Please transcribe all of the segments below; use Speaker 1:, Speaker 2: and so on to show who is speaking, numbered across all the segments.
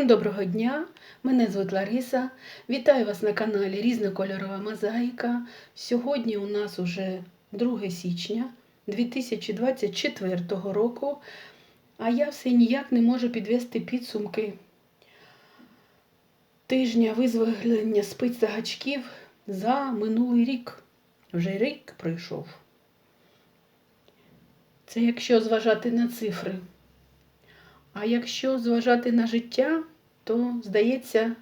Speaker 1: Всім доброго дня! Мене звуть Лариса. Вітаю вас на каналі Різнокольорова Мозаїка. Сьогодні у нас уже 2 січня 2024 року, а я все ніяк не можу підвести підсумки тижня визволення спецзагачків за минулий рік. Вже рік пройшов. Це якщо зважати на цифри. А якщо зважати на життя, то, здається,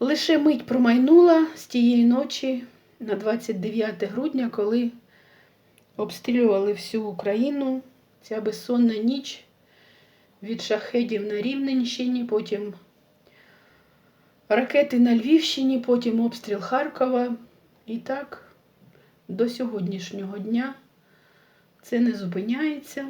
Speaker 1: лише мить промайнула з тієї ночі на 29 грудня, коли обстрілювали всю Україну. Ця безсонна ніч від шахедів на Рівненщині, потім ракети на Львівщині, потім обстріл Харкова. І так, до сьогоднішнього дня це не зупиняється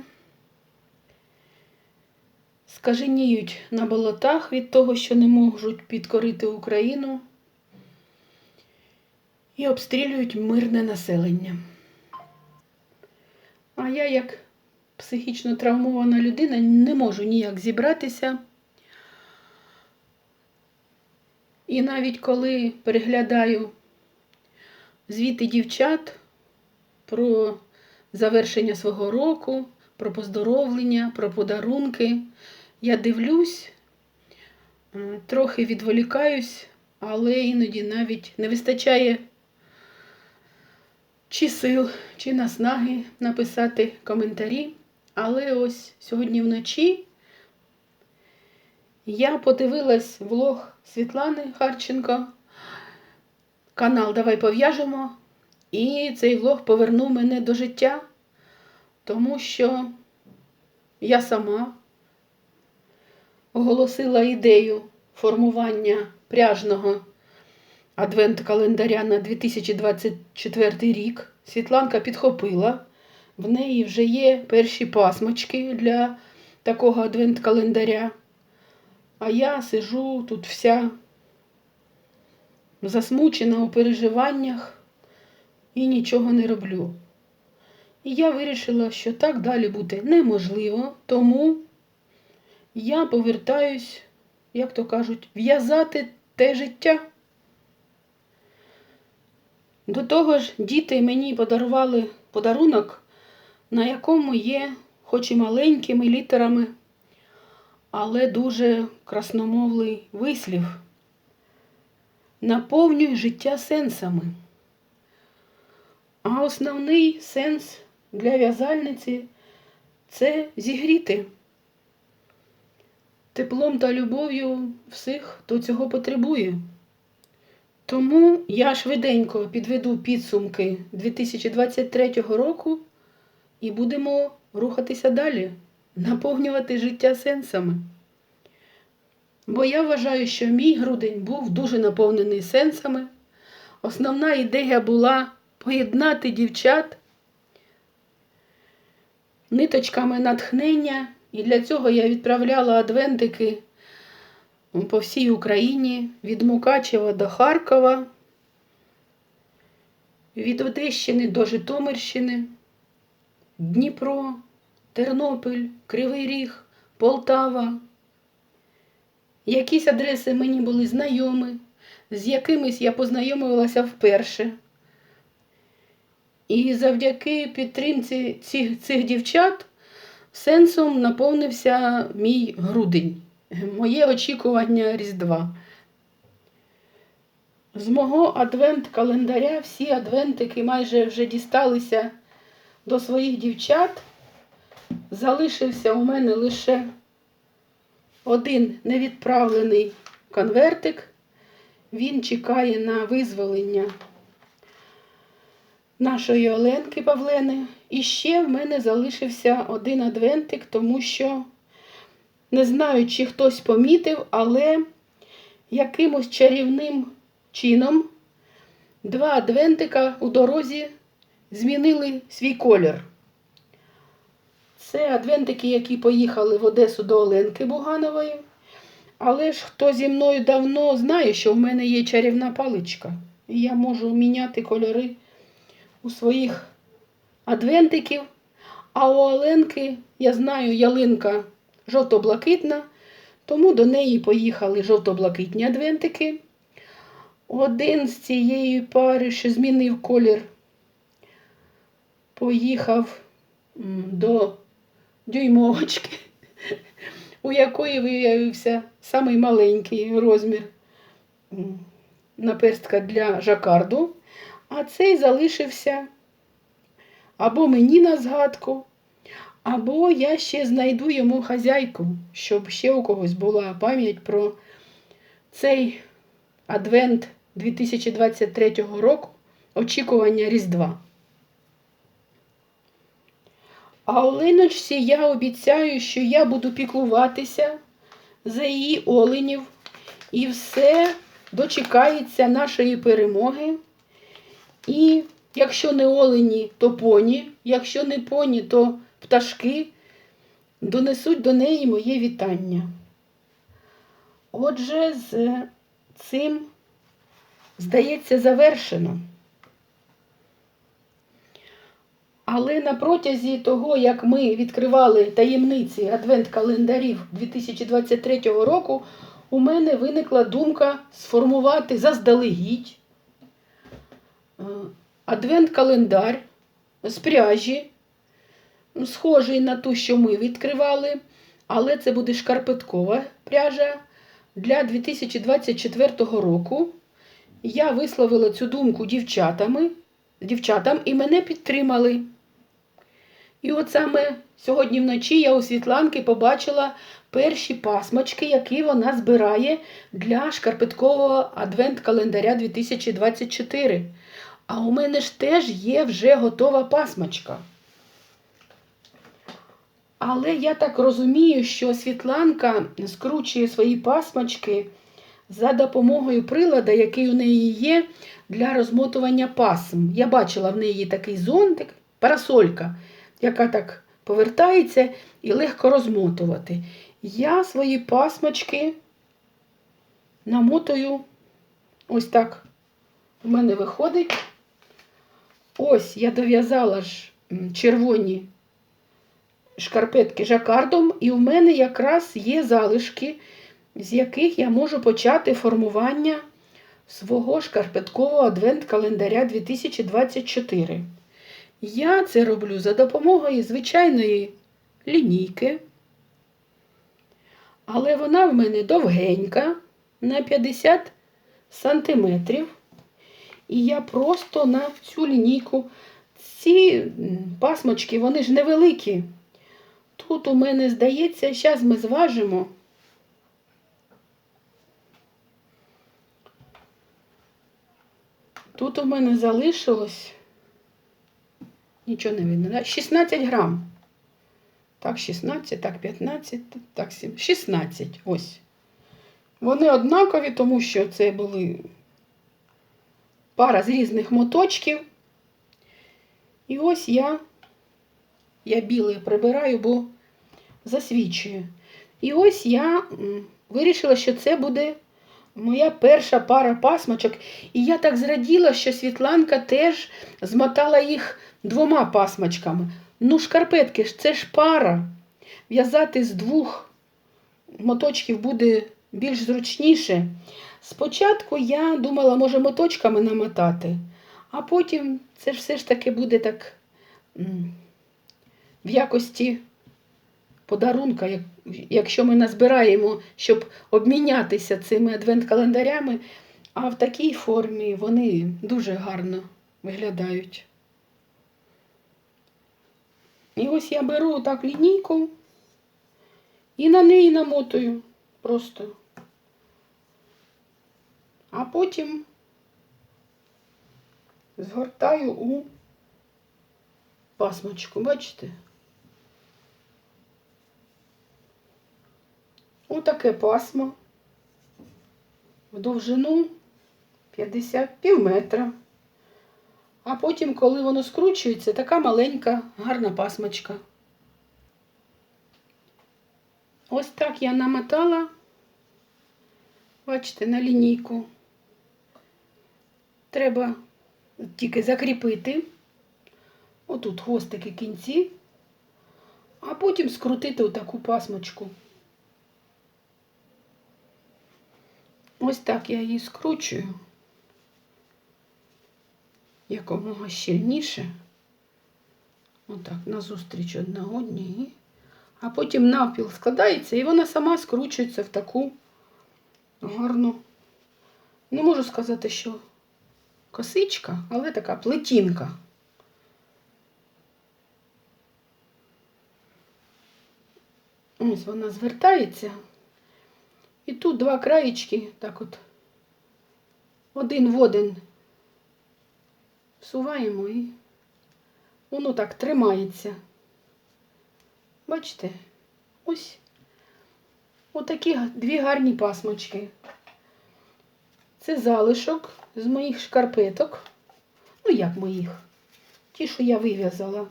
Speaker 1: скаженіють на болотах від того, що не можуть підкорити Україну і обстрілюють мирне населення. А я, як психічно травмована людина, не можу ніяк зібратися. І навіть коли переглядаю звіти дівчат про завершення свого року, про поздоровлення, про подарунки, я дивлюсь, трохи відволікаюсь, але іноді навіть не вистачає чи сил, чи наснаги написати коментарі. Але ось сьогодні вночі я подивилась влог Світлани Харченко. Канал Давай пов'яжемо. І цей влог повернув мене до життя, тому що я сама оголосила ідею формування пряжного адвент-календаря на 2024 рік. Світланка підхопила. В неї вже є перші пасмочки для такого адвент-календаря. А я сижу тут вся засмучена у переживаннях і нічого не роблю. І я вирішила, що так далі бути неможливо, тому я повертаюсь, як то кажуть, в'язати те життя. До того ж, діти мені подарували подарунок, на якому є, хоч і маленькими літерами, але дуже красномовний вислів. Наповнюй життя сенсами. А основний сенс для в'язальниці це зігріти теплом та любов'ю всіх, хто цього потребує. Тому я швиденько підведу підсумки 2023 року і будемо рухатися далі, наповнювати життя сенсами. Бо я вважаю, що мій грудень був дуже наповнений сенсами. Основна ідея була поєднати дівчат ниточками натхнення і для цього я відправляла адвентики по всій Україні від Мукачева до Харкова, від Одещини до Житомирщини, Дніпро, Тернопіль, Кривий Ріг, Полтава. Якісь адреси мені були знайомі, з якимись я познайомилася вперше. І завдяки підтримці цих, цих дівчат Сенсом наповнився мій грудень, моє очікування Різдва. З мого адвент-календаря всі адвентики майже вже дісталися до своїх дівчат. Залишився у мене лише один невідправлений конвертик. Він чекає на визволення нашої Оленки Павлени. І ще в мене залишився один адвентик, тому що не знаю, чи хтось помітив, але якимось чарівним чином два адвентика у дорозі змінили свій колір. Це адвентики, які поїхали в Одесу до Оленки Буганової. Але ж хто зі мною давно знає, що в мене є чарівна паличка. І я можу міняти кольори у своїх адвентиків. А у Оленки, я знаю, ялинка жовто-блакитна, Тому до неї поїхали жовто-блакитні адвентики. Один з цієї пари, що змінив колір, поїхав до дюймовочки, у якої виявився самий маленький розмір наперстка для жакарду, а цей залишився або мені на згадку, або я ще знайду йому хазяйку, щоб ще у когось була пам'ять про цей адвент 2023 року очікування Різдва. А Оленочці я обіцяю, що я буду піклуватися за її оленів і все дочекається нашої перемоги. І якщо не олені, то поні, якщо не поні, то пташки донесуть до неї моє вітання. Отже, з цим, здається, завершено. Але на протязі того, як ми відкривали таємниці адвент-календарів 2023 року, у мене виникла думка сформувати заздалегідь е, адвент-календар з пряжі, схожий на ту, що ми відкривали, але це буде шкарпеткова пряжа для 2024 року. Я висловила цю думку дівчатами, дівчатам і мене підтримали. І от саме сьогодні вночі я у Світланки побачила перші пасмочки, які вона збирає для шкарпеткового адвент-календаря 2024. А у мене ж теж є вже готова пасмочка. Але я так розумію, що Світланка скручує свої пасмочки за допомогою прилада, який у неї є для розмотування пасм. Я бачила в неї такий зонтик, парасолька, яка так повертається і легко розмотувати. Я свої пасмочки намотую ось так. У мене виходить. Ось я дов'язала ж червоні шкарпетки жакардом, і в мене якраз є залишки, з яких я можу почати формування свого шкарпеткового адвент-календаря 2024. Я це роблю за допомогою звичайної лінійки, але вона в мене довгенька на 50 сантиметрів. І я просто на цю лінійку. Ці пасмочки, вони ж невеликі. Тут у мене здається, зараз ми зважимо. Тут у мене залишилось, нічого не видно, 16 грам. Так, 16, так, 15, так, 7, 16. Ось. Вони однакові, тому що це були пара з різних моточків. І ось я, я біле прибираю, бо засвічую. І ось я вирішила, що це буде моя перша пара пасмочок. І я так зраділа, що Світланка теж змотала їх двома пасмочками. Ну, шкарпетки ж це ж пара. В'язати з двох моточків буде більш зручніше. Спочатку я думала, може, моточками намотати, а потім це все ж таки буде так в якості подарунка, якщо ми назбираємо, щоб обмінятися цими адвент-календарями, а в такій формі вони дуже гарно виглядають. І ось я беру так лінійку і на неї намотую просто. А потім згортаю у пасмочку, бачите? Отаке пасмо в довжину 50 пів метра. А потім, коли воно скручується, така маленька, гарна пасмочка. Ось так я намотала, бачите, на лінійку. Треба тільки закріпити. Отут хвостики кінці, а потім скрутити отаку пасмочку. Ось так я її скручую якомога щільніше. Отак, назустріч одна одній. А потім навпіл складається і вона сама скручується в таку гарну. Не можу сказати, що косичка, але така плетінка. Ось вона звертається. І тут два краєчки, так от, один в один всуваємо і воно так тримається. Бачите? Ось отакі дві гарні пасмочки. Це залишок з моїх шкарпеток. Ну, як моїх? Ті, що я вив'язала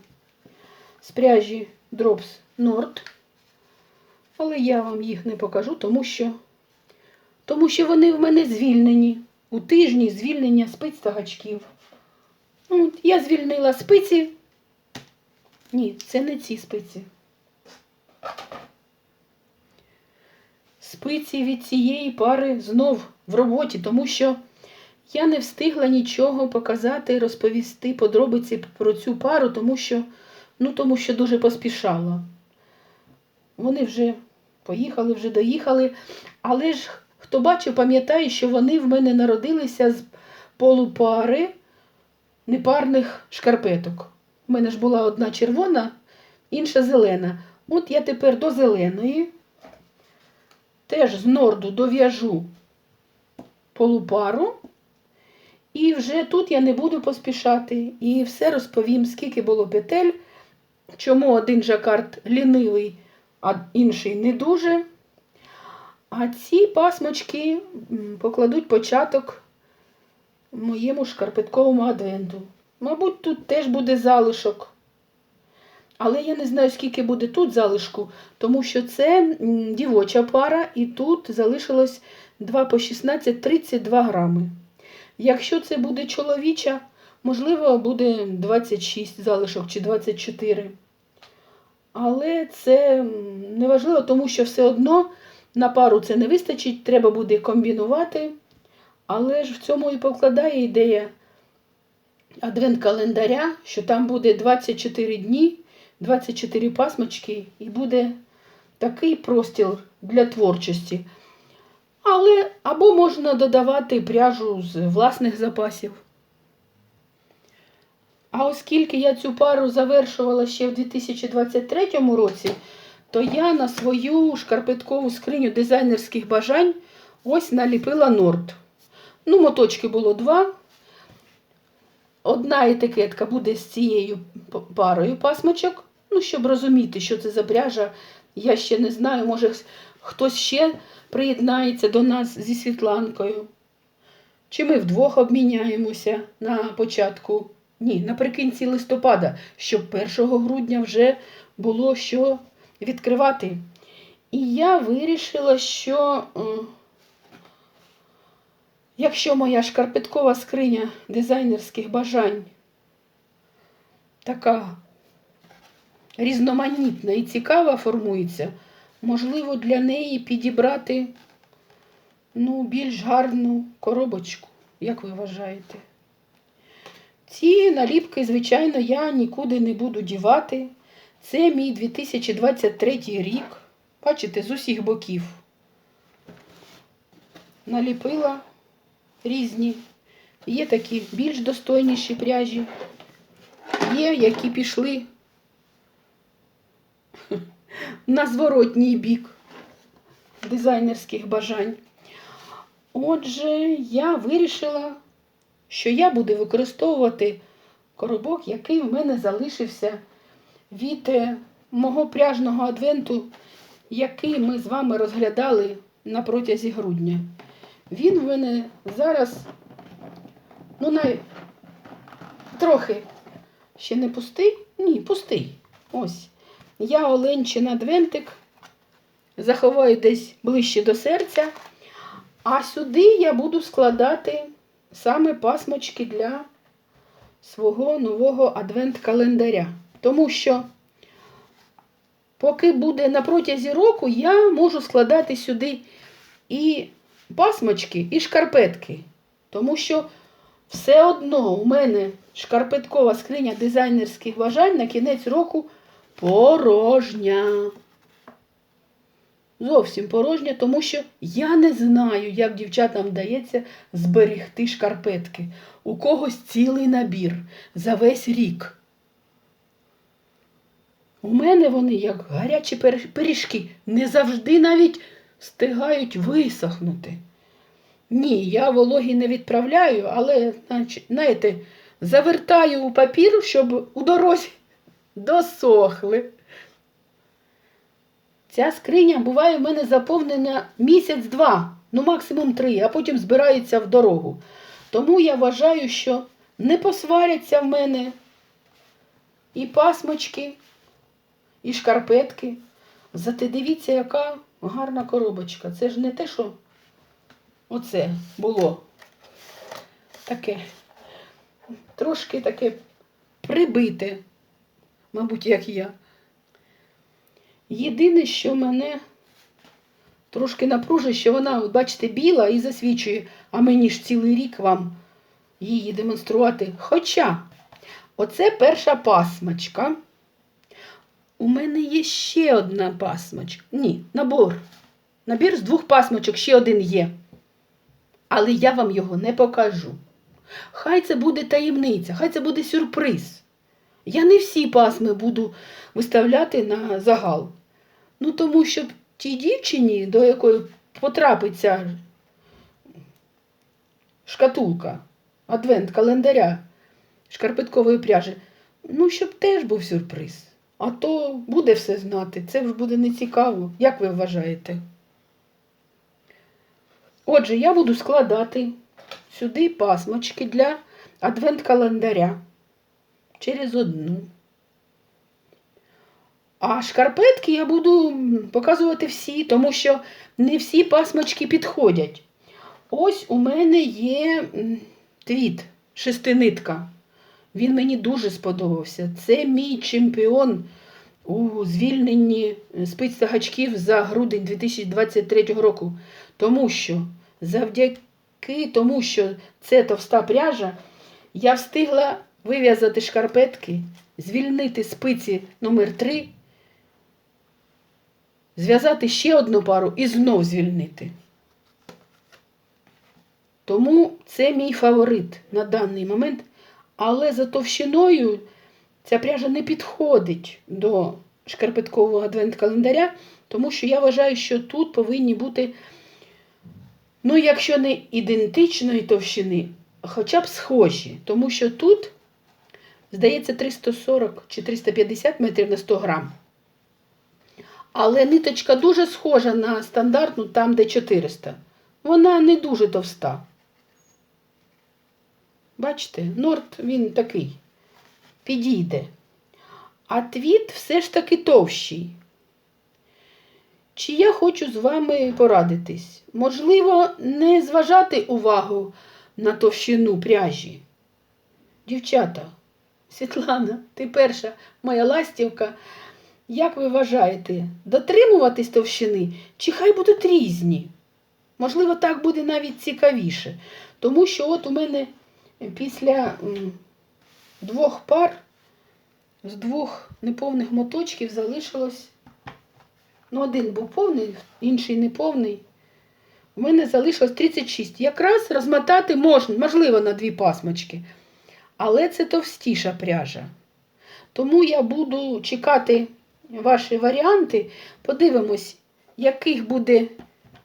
Speaker 1: з пряжі Drops Nord. Але я вам їх не покажу, тому що, тому що вони в мене звільнені. У тижні звільнення спиць та гачків. От, я звільнила спиці. Ні, це не ці спиці. Спиці від цієї пари знов в роботі, тому що я не встигла нічого показати, розповісти подробиці про цю пару, тому що, ну, тому що дуже поспішала. Вони вже поїхали, вже доїхали. Але ж хто бачив, пам'ятає, що вони в мене народилися з полупари непарних шкарпеток. У мене ж була одна червона, інша зелена. От я тепер до зеленої теж з норду дов'яжу полупару. І вже тут я не буду поспішати. І все розповім, скільки було петель, чому один жакард лінивий, а інший не дуже. А ці пасмочки покладуть початок моєму шкарпетковому адвенту. Мабуть, тут теж буде залишок. Але я не знаю, скільки буде тут залишку, тому що це дівоча пара, і тут залишилось 2 по 16 32 грами. Якщо це буде чоловіча, можливо, буде 26 залишок чи 24. Але це м, не важливо, тому що все одно на пару це не вистачить, треба буде комбінувати. Але ж в цьому і покладає ідея адвент-календаря, що там буде 24 дні, 24 пасмочки, і буде такий простір для творчості. Але або можна додавати пряжу з власних запасів. А оскільки я цю пару завершувала ще в 2023 році, то я на свою шкарпеткову скриню дизайнерських бажань ось наліпила норд. Ну, моточки було два. Одна етикетка буде з цією парою пасмочок. Ну, щоб розуміти, що це за пряжа, я ще не знаю. Може, хтось ще приєднається до нас зі Світланкою. Чи ми вдвох обміняємося на початку? Ні, наприкінці листопада, щоб 1 грудня вже було що відкривати. І я вирішила, що. е, Якщо моя шкарпеткова скриня дизайнерських бажань така різноманітна і цікава формується, можливо, для неї підібрати ну, більш гарну коробочку, як ви вважаєте. Ці наліпки, звичайно, я нікуди не буду дівати. Це мій 2023 рік. Бачите, з усіх боків. Наліпила різні. Є такі більш достойніші пряжі, є, які пішли на зворотній бік дизайнерських бажань. Отже, я вирішила, що я буду використовувати коробок, який в мене залишився від е, мого пряжного адвенту, який ми з вами розглядали на протязі грудня. Він в мене зараз, ну, най... трохи ще не пустий. Ні, пустий. Ось. Я Оленчин адвентик заховаю десь ближче до серця. А сюди я буду складати саме пасмочки для свого нового адвент-календаря. Тому що, поки буде на протязі року, я можу складати сюди і пасмочки і шкарпетки. Тому що все одно у мене шкарпеткова скриня дизайнерських бажань на кінець року порожня. Зовсім порожня, тому що я не знаю, як дівчатам вдається зберегти шкарпетки. У когось цілий набір за весь рік. У мене вони, як гарячі пиріжки, не завжди навіть встигають висохнути. Ні, я вологі не відправляю, але, знаєте, завертаю у папір, щоб у дорозі досохли. Ця скриня буває в мене заповнена місяць-два, ну максимум три, а потім збирається в дорогу. Тому я вважаю, що не посваряться в мене і пасмочки, і шкарпетки. Зате дивіться, яка гарна коробочка. Це ж не те, що оце було. Таке. Трошки таке прибите, мабуть, як я. Єдине, що мене трошки напружує, що вона, бачите, біла і засвічує, а мені ж цілий рік вам її демонструвати. Хоча, оце перша пасмочка. У мене є ще одна пасмочка. Ні, набор. Набір з двох пасмочок, ще один є. Але я вам його не покажу. Хай це буде таємниця, хай це буде сюрприз. Я не всі пасми буду виставляти на загал. Ну, тому що тій дівчині, до якої потрапиться шкатулка, адвент календаря шкарпеткової пряжі, ну, щоб теж був сюрприз. А то буде все знати. Це ж буде нецікаво. Як ви вважаєте? Отже, я буду складати сюди пасмочки для адвент-календаря через одну. А шкарпетки я буду показувати всі, тому що не всі пасмочки підходять. Ось у мене є твіт, шестинитка. Він мені дуже сподобався. Це мій чемпіон у звільненні спиць та за грудень 2023 року. Тому що завдяки тому, що це товста пряжа, я встигла вив'язати шкарпетки, звільнити спиці номер 3 зв'язати ще одну пару і знов звільнити. Тому це мій фаворит на даний момент. Але за товщиною ця пряжа не підходить до шкарпеткового адвент-календаря, тому що я вважаю, що тут повинні бути, ну, якщо не ідентичної товщини, хоча б схожі. Тому що тут, здається, 340 чи 350 метрів на 100 грам. Але ниточка дуже схожа на стандартну, там, де 400. Вона не дуже товста. Бачите, норт він такий. Підійде. А твіт все ж таки товщий. Чи я хочу з вами порадитись? Можливо, не зважати увагу на товщину пряжі. Дівчата, Світлана, ти перша моя ластівка. Як ви вважаєте, дотримуватись товщини, чи хай будуть різні? Можливо, так буде навіть цікавіше. Тому що от у мене після двох пар з двох неповних моточків залишилось. Ну, один був повний, інший неповний. У мене залишилось 36. Якраз розмотати можна, можливо, на дві пасмочки. Але це товстіша пряжа. Тому я буду чекати ваші варіанти. Подивимось, яких буде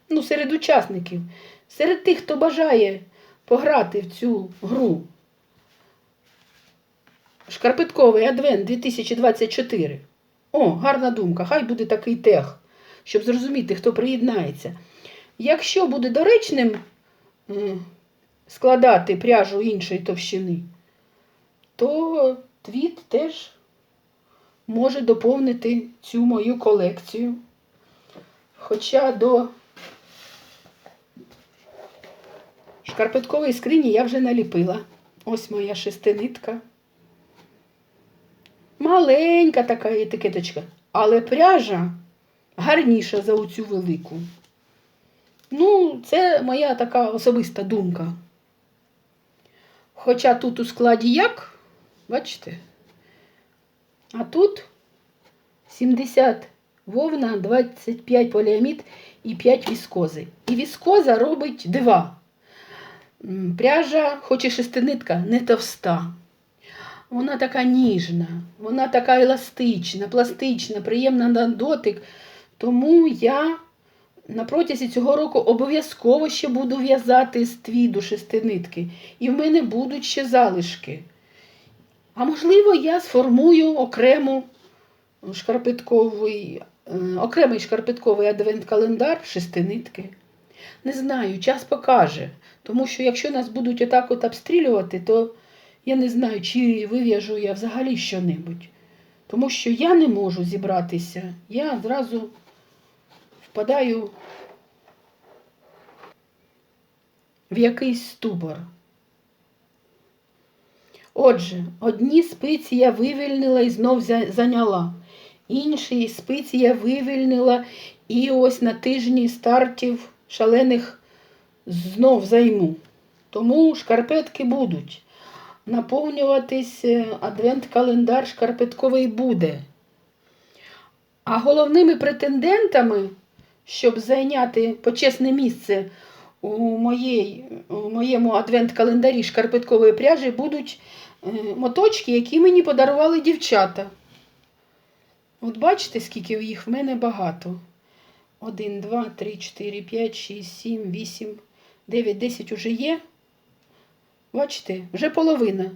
Speaker 1: ну, серед учасників, серед тих, хто бажає пограти в цю гру. Шкарпетковий адвент 2024. О, гарна думка. Хай буде такий тех, щоб зрозуміти, хто приєднається. Якщо буде доречним складати пряжу іншої товщини, то твіт теж може доповнити цю мою колекцію. Хоча до шкарпеткової скрині я вже наліпила. Ось моя шестинитка. Маленька така етикеточка, але пряжа гарніша за оцю велику. Ну, це моя така особиста думка. Хоча тут у складі як, бачите? А тут 70 вовна, 25 поліамід і 5 віскози. І віскоза робить дива. Пряжа, хоч і шестинитка, не товста. Вона така ніжна, вона така еластична, пластична, приємна на дотик. Тому я на протязі цього року обов'язково ще буду в'язати з твіду шестинитки. І в мене будуть ще залишки. А можливо, я сформую окрему шкарпетковий, е, окремий шкарпетковий адвент-календар шестинитки. Не знаю, час покаже. Тому що якщо нас будуть отак от обстрілювати, то я не знаю, чи вив'яжу я взагалі що-небудь. Тому що я не можу зібратися. Я зразу впадаю в якийсь ступор. Отже, одні спиці я вивільнила і знов зайняла. Інші спиці я вивільнила і ось на тижні стартів шалених знов займу. Тому шкарпетки будуть. Наповнюватись е, адвент-календар шкарпетковий буде. А головними претендентами, щоб зайняти почесне місце у, моєї, у моєму адвент-календарі шкарпеткової пряжі, будуть моточки, які мені подарували дівчата. От бачите, скільки їх в мене багато. 1, 2, 3, 4, 5, 6, 7, 8, 9, 10 уже є. Бачите, вже половина.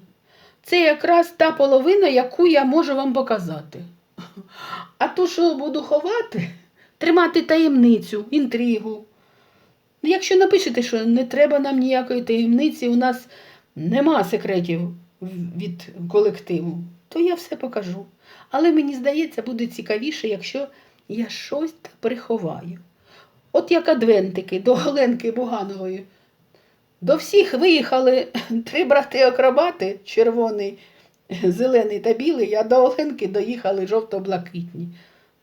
Speaker 1: Це якраз та половина, яку я можу вам показати. А то, що буду ховати, тримати таємницю, інтригу. Ну, Якщо напишете, що не треба нам ніякої таємниці, у нас нема секретів від колективу, то я все покажу. Але мені здається, буде цікавіше, якщо я щось приховаю. От як адвентики до Оленки Буганової. До всіх виїхали три брати-акробати, червоний, зелений та білий, а до Оленки доїхали жовто-блакитні.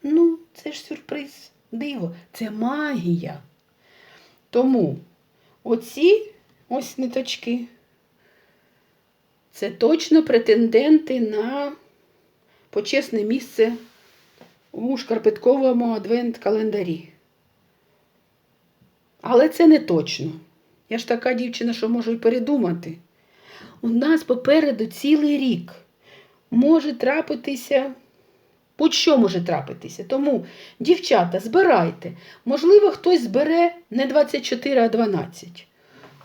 Speaker 1: Ну, це ж сюрприз, диво, це магія. Тому оці ось ниточки, це точно претенденти на почесне місце у шкарпетковому адвент-календарі. Але це не точно. Я ж така дівчина, що можу й передумати. У нас попереду цілий рік може трапитися, будь-що може трапитися. Тому, дівчата, збирайте. Можливо, хтось збере не 24, а 12.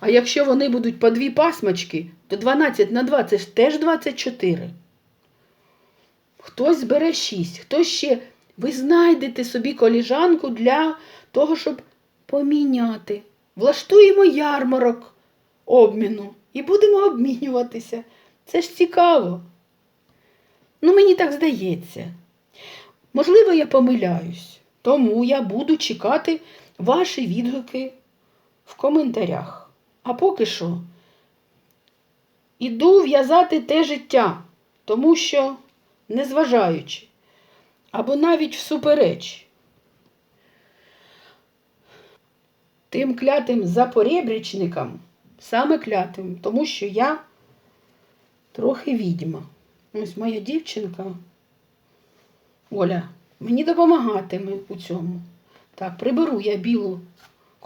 Speaker 1: А якщо вони будуть по дві пасмочки, то 12 на 2 це ж теж 24. Хтось збере 6, хтось ще. Ви знайдете собі коліжанку для того, щоб поміняти. Влаштуємо ярмарок обміну і будемо обмінюватися. Це ж цікаво. Ну, мені так здається. Можливо, я помиляюсь, тому я буду чекати ваші відгуки в коментарях. А поки що іду в'язати те життя, тому що, незважаючи, або навіть всупереч, тим клятим запорєбрічникам, саме клятим, тому що я трохи відьма. Ось моя дівчинка Оля мені допомагатиме у цьому. Так, приберу я білу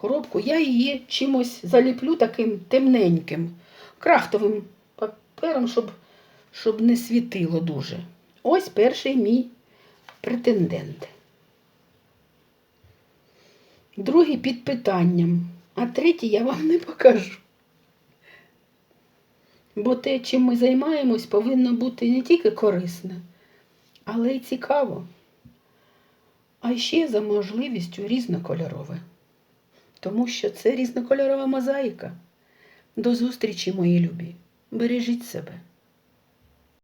Speaker 1: коробку, я її чимось заліплю таким темненьким, крафтовим папером, щоб, щоб не світило дуже. Ось перший мій претендент. Другий під питанням, а третій я вам не покажу. Бо те, чим ми займаємось, повинно бути не тільки корисне, але й цікаво. А ще за можливістю різнокольорове. Тому що це різнокольорова мозаїка. До зустрічі, мої любі. Бережіть себе.